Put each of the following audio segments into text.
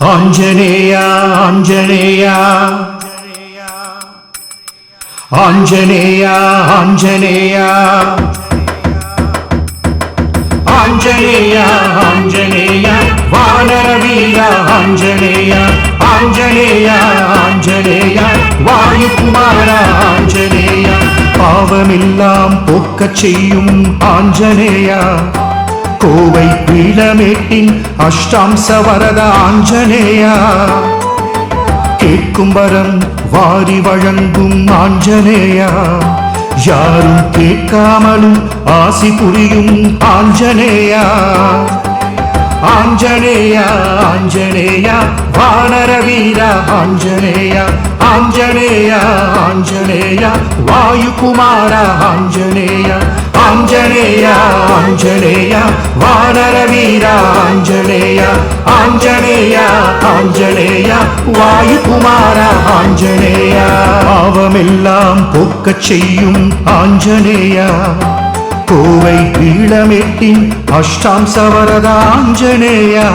ஆஞ்சநேயா ஆஞ்சநேயா. ஆஞ்சநேயா ஆஞ்சநேயா. ஆஞ்சநேயா ஆஞ்சநேயா. வானரவீரா ஆஞ்சநேயா. ஆஞ்சநேயா ஆஞ்சநேயா. வாயுகுமாரா ஆஞ்சநேயா. பாவமெல்லாம் போக்கச் செய்யும் ஆஞ்சநேயா. கோவை பீலமேட்டின் அஷ்டாம்ச வரத ஆஞ்சநேயா. கேட்கும் வரம் வாரி வழங்கும் ஆஞ்சநேயா. யாரும் கேட்காமலும் ஆசி புரியும் ஆஞ்சநேயா. ஆஞ்சநேயா ஆஞ்சநேயா வானர வீரா ஆஞ்சநேயா. ஆஞ்சநேயா ஆஞ்சநேயா வாயுகுமாரா ஆஞ்சநேயா. ஆஞ்சநேயா ஆஞ்சநேயா வானர வீரா ஆஞ்சநேயா ஆஞ்சநேயா ஆஞ்சநேயா வாயுகுமாரா ஆஞ்சநேயா. பாவமெல்லாம் போக்கச் செய்யும் ஆஞ்சநேயா. கோவை ஈழமெட்டின் அஷ்டாம்ச வரத ஆஞ்சநேயா.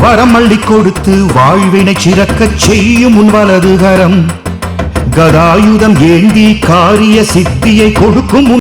வரம் அள்ளி கொடுத்து வாழ்வினை சிறக்கச் செய்யும் உன் வலதுகரம். கதாயுதம் ஏந்தி காரிய சித்தியை கொடுக்கும்